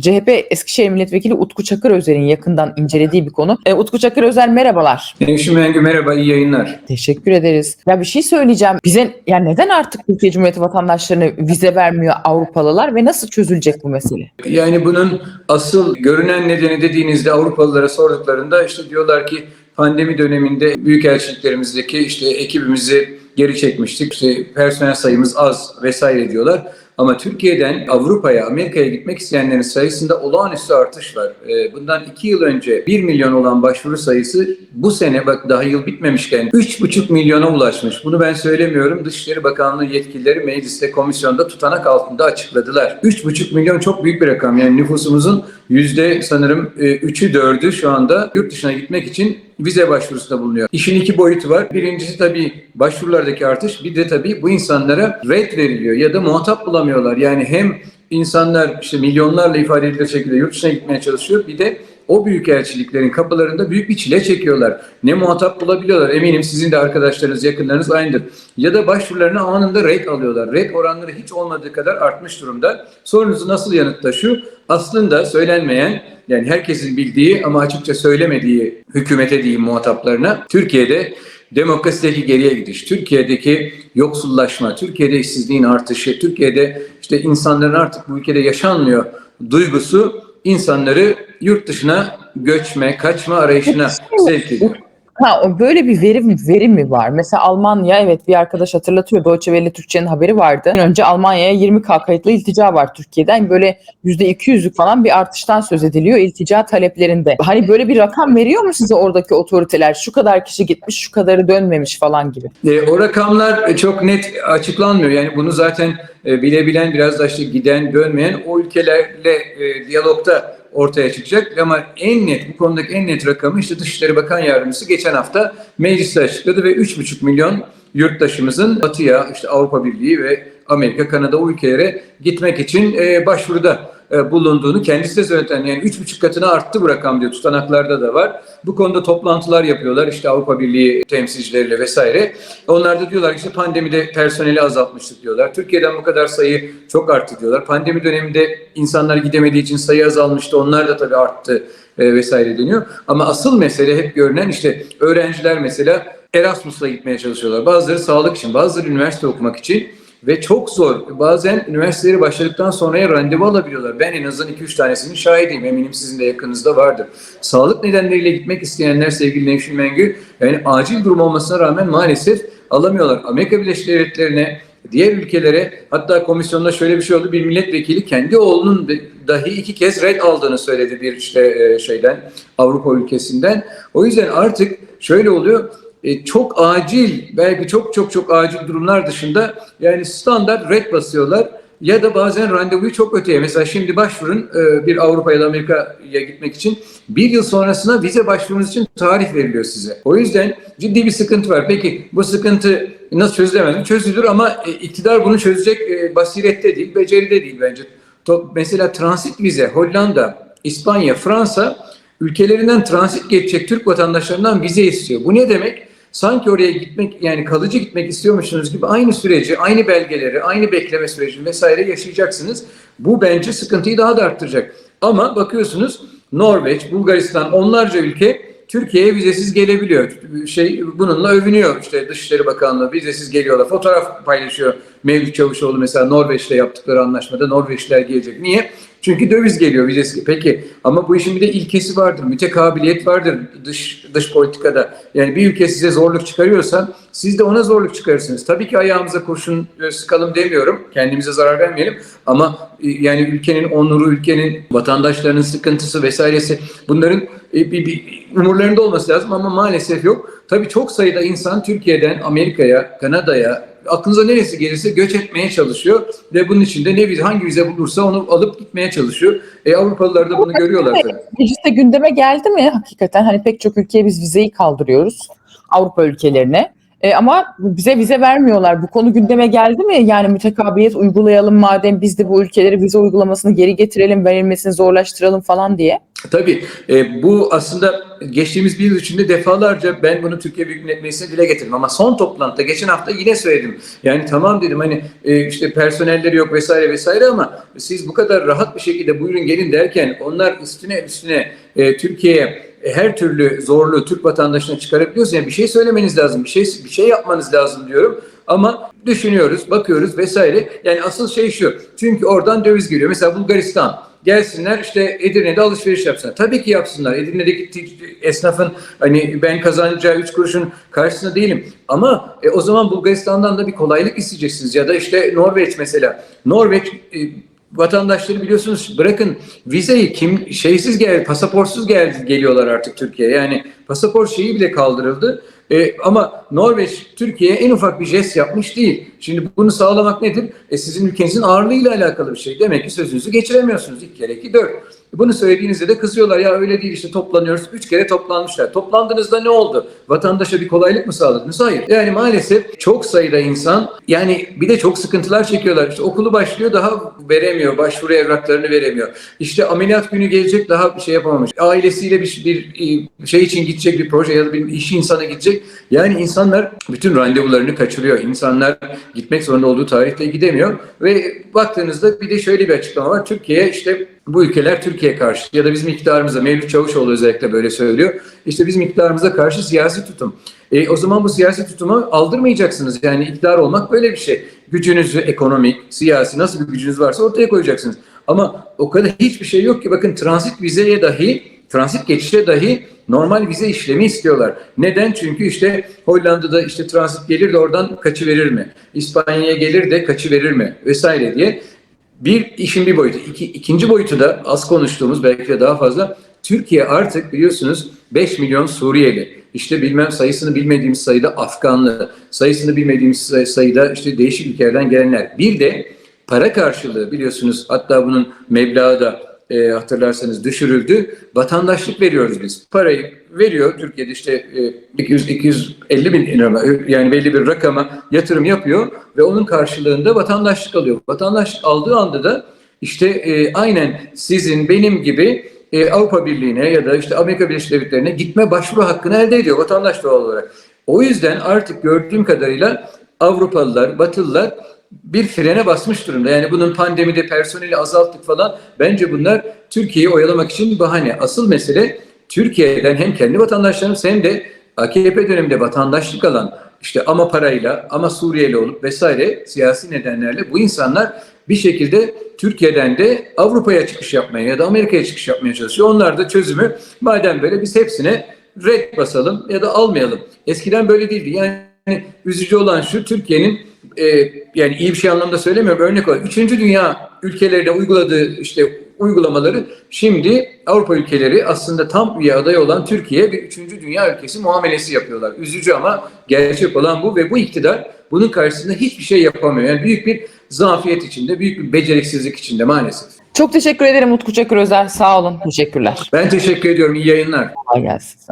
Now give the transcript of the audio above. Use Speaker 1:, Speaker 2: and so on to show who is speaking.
Speaker 1: CHP Eskişehir Milletvekili Utku Çakır Özer'in yakından incelediği bir konu. E, Utku Çakır Özer merhabalar.
Speaker 2: Nevşin Mengü merhaba, iyi yayınlar.
Speaker 1: Teşekkür ederiz. Ya bir şey söyleyeceğim. Bize yani neden artık Türkiye Cumhuriyeti vatandaşlarına vize vermiyor Avrupalılar ve nasıl çözülecek bu mesele?
Speaker 2: Yani bunun asıl görünen nedeni dediğinizde Avrupalılara sorduklarında işte diyorlar ki pandemi döneminde büyükelçiliklerimizdeki işte ekibimizi geri çekmiştik. İşte personel sayımız az vesaire diyorlar. Ama Türkiye'den Avrupa'ya, Amerika'ya gitmek isteyenlerin sayısında olağanüstü artış var. Ee, Bundan iki yıl önce 1 milyon olan başvuru sayısı bu sene bak daha yıl bitmemişken 3,5 milyona ulaşmış. Bunu ben söylemiyorum. Dışişleri Bakanlığı yetkilileri mecliste, komisyonda tutanak altında açıkladılar. 3,5 milyon çok büyük bir rakam. Yani nüfusumuzun yüzde sanırım 3'ü 4'ü şu anda yurt dışına gitmek için vize başvurusunda bulunuyor. İşin iki boyutu var. Birincisi tabii başvurulardaki artış. Bir de tabii bu insanlara red veriliyor ya da muhatap bulamıyorlar. Yani hem insanlar işte milyonlarla ifade edilir şekilde yurt dışına gitmeye çalışıyor. Bir de o büyükelçiliklerin kapılarında büyük bir çile çekiyorlar. Ne muhatap bulabiliyorlar. Eminim sizin de arkadaşlarınız, yakınlarınız aynıdır. Ya da başvurularını anında red alıyorlar. Red oranları hiç olmadığı kadar artmış durumda. Sorunuzu nasıl yanıtla şu. Aslında söylenmeyen yani herkesin bildiği ama açıkça söylemediği hükümete diyeyim muhataplarına Türkiye'de demokrasideki geriye gidiş, Türkiye'deki yoksullaşma, Türkiye'de işsizliğin artışı, Türkiye'de işte insanların artık bu ülkede yaşanmıyor duygusu insanları yurt dışına göçme, kaçma arayışına sevk ediyor.
Speaker 1: Ha, böyle bir verim verim mi var? Mesela Almanya evet bir arkadaş hatırlatıyor. Deutsche Welle Türkçe'nin haberi vardı. Önce Almanya'ya 20K kayıtlı iltica var Türkiye'den. Böyle %200'lük falan bir artıştan söz ediliyor iltica taleplerinde. Hani böyle bir rakam veriyor mu size oradaki otoriteler? Şu kadar kişi gitmiş, şu kadarı dönmemiş falan gibi.
Speaker 2: E, o rakamlar e, çok net açıklanmıyor. Yani bunu zaten e, bilebilen biraz da işte giden dönmeyen o ülkelerle e, diyalogda ortaya çıkacak. Ama en net bu konudaki en net rakamı işte Dışişleri Bakan Yardımcısı geçen hafta mecliste açıkladı ve 3,5 milyon yurttaşımızın Batı'ya işte Avrupa Birliği ve Amerika, Kanada o ülkelere gitmek için e, başvuruda bulunduğunu kendisi de. Yani üç buçuk katına arttı bu rakam diyor. Tutanaklarda da var. Bu konuda toplantılar yapıyorlar. işte Avrupa Birliği temsilcileriyle vesaire. Onlar da diyorlar işte pandemide personeli azaltmıştık diyorlar. Türkiye'den bu kadar sayı çok arttı diyorlar. Pandemi döneminde insanlar gidemediği için sayı azalmıştı. Onlar da tabii arttı e, vesaire deniyor. Ama asıl mesele hep görünen işte öğrenciler mesela Erasmus'la gitmeye çalışıyorlar. Bazıları sağlık için, bazıları üniversite okumak için ve çok zor. Bazen üniversiteleri başladıktan sonraya randevu alabiliyorlar. Ben en azından 2-3 tanesinin şahidiyim. Eminim sizin de yakınınızda vardır. Sağlık nedenleriyle gitmek isteyenler sevgili Nevşin Mengü yani acil durum olmasına rağmen maalesef alamıyorlar. Amerika Birleşik Devletleri'ne diğer ülkelere hatta komisyonda şöyle bir şey oldu. Bir milletvekili kendi oğlunun dahi iki kez red aldığını söyledi bir işte şeyden Avrupa ülkesinden. O yüzden artık şöyle oluyor e, çok acil belki çok çok çok acil durumlar dışında yani standart red basıyorlar ya da bazen randevuyu çok öteye. Mesela şimdi başvurun e, bir Avrupa ya da Amerika'ya gitmek için bir yıl sonrasına vize başvurunuz için tarih veriliyor size. O yüzden ciddi bir sıkıntı var. Peki bu sıkıntı nasıl çözülemez? Çözülür ama e, iktidar bunu çözecek e, basirette değil, beceride değil bence. Mesela transit vize Hollanda, İspanya, Fransa ülkelerinden transit geçecek Türk vatandaşlarından vize istiyor. Bu ne demek? Sanki oraya gitmek yani kalıcı gitmek istiyormuşsunuz gibi aynı süreci, aynı belgeleri, aynı bekleme sürecini vesaire yaşayacaksınız. Bu bence sıkıntıyı daha da arttıracak. Ama bakıyorsunuz Norveç, Bulgaristan onlarca ülke Türkiye'ye vizesiz gelebiliyor. Şey bununla övünüyor işte Dışişleri Bakanlığı vizesiz geliyorlar. Fotoğraf paylaşıyor Mevlüt Çavuşoğlu mesela Norveç'le yaptıkları anlaşmada Norveçliler gelecek. Niye? Çünkü döviz geliyor vizesi. Peki ama bu işin bir de ilkesi vardır. Mütekabiliyet vardır dış dış politikada. Yani bir ülke size zorluk çıkarıyorsa siz de ona zorluk çıkarırsınız. Tabii ki ayağımıza kurşun sıkalım demiyorum. Kendimize zarar vermeyelim. Ama yani ülkenin onuru, ülkenin vatandaşlarının sıkıntısı vesairesi bunların bir, bir umurlarında olması lazım ama maalesef yok. Tabii çok sayıda insan Türkiye'den Amerika'ya, Kanada'ya, aklınıza neresi gelirse göç etmeye çalışıyor ve bunun için de ne vize, hangi vize bulursa onu alıp gitmeye çalışıyor. E Avrupalılar da bunu görüyorlar tabii.
Speaker 1: Mecliste gündeme geldi mi hakikaten? Hani pek çok ülkeye biz vizeyi kaldırıyoruz Avrupa ülkelerine. E, ama bize vize vermiyorlar. Bu konu gündeme geldi mi? Yani mütekabiliyet uygulayalım madem biz de bu ülkelere vize uygulamasını geri getirelim, verilmesini zorlaştıralım falan diye.
Speaker 2: Tabii e, bu aslında geçtiğimiz bir yıl içinde defalarca ben bunu Türkiye Büyük Millet Meclisi'ne dile getirdim ama son toplantıda geçen hafta yine söyledim. Yani tamam dedim hani e, işte personelleri yok vesaire vesaire ama siz bu kadar rahat bir şekilde buyurun gelin derken onlar üstüne üstüne e, Türkiye'ye her türlü zorluğu Türk vatandaşına çıkarabiliyorsunuz. Yani bir şey söylemeniz lazım, bir şey bir şey yapmanız lazım diyorum. Ama düşünüyoruz, bakıyoruz vesaire. Yani asıl şey şu. Çünkü oradan döviz geliyor. Mesela Bulgaristan gelsinler işte Edirne'de alışveriş yapsınlar. Tabii ki yapsınlar. Edirne'deki esnafın hani ben kazanacağı üç kuruşun karşısında değilim. Ama e, o zaman Bulgaristan'dan da bir kolaylık isteyeceksiniz. Ya da işte Norveç mesela. Norveç e, vatandaşları biliyorsunuz bırakın vizeyi kim şeysiz gel pasaportsuz gel geliyorlar artık Türkiye'ye. Yani pasaport şeyi bile kaldırıldı. E, ama Norveç Türkiye'ye en ufak bir jest yapmış değil. Şimdi bunu sağlamak nedir? E, sizin ülkenizin ağırlığıyla alakalı bir şey. Demek ki sözünüzü geçiremiyorsunuz. İki kere iki dört. Bunu söylediğinizde de kızıyorlar. Ya öyle değil işte toplanıyoruz. Üç kere toplanmışlar. Toplandığınızda ne oldu? Vatandaşa bir kolaylık mı sağladınız? Hayır. Yani maalesef çok sayıda insan yani bir de çok sıkıntılar çekiyorlar. İşte okulu başlıyor daha veremiyor. Başvuru evraklarını veremiyor. İşte ameliyat günü gelecek daha bir şey yapamamış. Ailesiyle bir, bir şey için gidecek bir proje ya da bir iş insanı gidecek. Yani insanlar bütün randevularını kaçırıyor. İnsanlar gitmek zorunda olduğu tarihte gidemiyor. Ve baktığınızda bir de şöyle bir açıklama var. Türkiye işte bu ülkeler Türkiye karşı ya da bizim iktidarımıza Mevlüt Çavuşoğlu özellikle böyle söylüyor. İşte bizim iktidarımıza karşı siyasi tutum. E, o zaman bu siyasi tutumu aldırmayacaksınız. Yani iktidar olmak böyle bir şey. Gücünüzü ekonomik, siyasi nasıl bir gücünüz varsa ortaya koyacaksınız. Ama o kadar hiçbir şey yok ki bakın transit vizeye dahi, transit geçişe dahi normal vize işlemi istiyorlar. Neden? Çünkü işte Hollanda'da işte transit gelir de oradan kaçı verir mi? İspanya'ya gelir de kaçı verir mi? Vesaire diye. Bir işin bir boyutu. İki, ikinci boyutu da az konuştuğumuz belki de daha fazla. Türkiye artık biliyorsunuz 5 milyon Suriyeli. İşte bilmem sayısını bilmediğimiz sayıda Afganlı, sayısını bilmediğimiz say- sayıda işte değişik ülkelerden gelenler. Bir de para karşılığı biliyorsunuz hatta bunun meblağı da e, hatırlarsanız düşürüldü. Vatandaşlık veriyoruz biz. Parayı veriyor Türkiye'de işte e, 200 250 bin lira yani belli bir rakama yatırım yapıyor ve onun karşılığında vatandaşlık alıyor. Vatandaşlık aldığı anda da işte e, aynen sizin benim gibi e, Avrupa Birliği'ne ya da işte Amerika Birleşik Devletleri'ne gitme başvuru hakkını elde ediyor vatandaş doğal olarak. O yüzden artık gördüğüm kadarıyla Avrupalılar, Batılılar bir frene basmış durumda. Yani bunun pandemide personeli azalttık falan. Bence bunlar Türkiye'yi oyalamak için bahane. Asıl mesele Türkiye'den hem kendi vatandaşlarımız hem de AKP döneminde vatandaşlık alan işte ama parayla ama Suriyeli olup vesaire siyasi nedenlerle bu insanlar bir şekilde Türkiye'den de Avrupa'ya çıkış yapmaya ya da Amerika'ya çıkış yapmaya çalışıyor. Onlar da çözümü madem böyle biz hepsine red basalım ya da almayalım. Eskiden böyle değildi. Yani üzücü olan şu Türkiye'nin e, yani iyi bir şey anlamda söylemiyorum örnek olarak. Üçüncü dünya ülkelerinde uyguladığı işte uygulamaları şimdi Avrupa ülkeleri aslında tam üye aday olan Türkiye bir üçüncü dünya ülkesi muamelesi yapıyorlar. Üzücü ama gerçek olan bu ve bu iktidar bunun karşısında hiçbir şey yapamıyor. Yani büyük bir zafiyet içinde, büyük bir beceriksizlik içinde maalesef.
Speaker 1: Çok teşekkür ederim Utku Çakır Özel. Sağ olun. Teşekkürler.
Speaker 2: Ben teşekkür ediyorum. İyi yayınlar.
Speaker 1: Kolay gelsin.